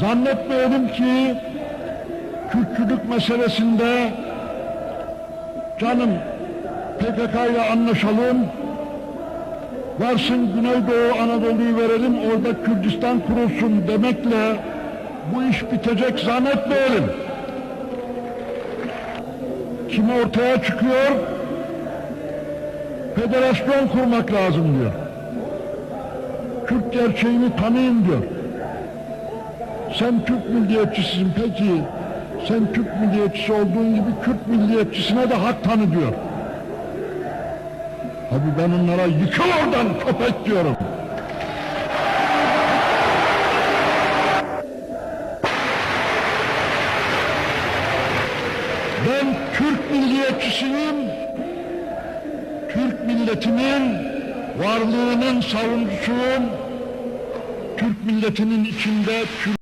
Zannetmeyelim ki Kürtçülük meselesinde canım PKK ile anlaşalım, varsın Güneydoğu Anadolu'yu verelim, orada Kürdistan kurulsun demekle bu iş bitecek zannetmeyelim. Kim ortaya çıkıyor? Federasyon kurmak lazım diyor. Kürt gerçeğini tanıyın diyor. Sen Türk milliyetçisisin peki. Sen Türk milliyetçisi olduğun gibi Kürt milliyetçisine de hak tanı diyor. Abi ben onlara yıkıl oradan köpek diyorum. Ben Türk milliyetçisiyim. Türk milletinin varlığının savunucusuyum. Türk milletinin içinde Kürt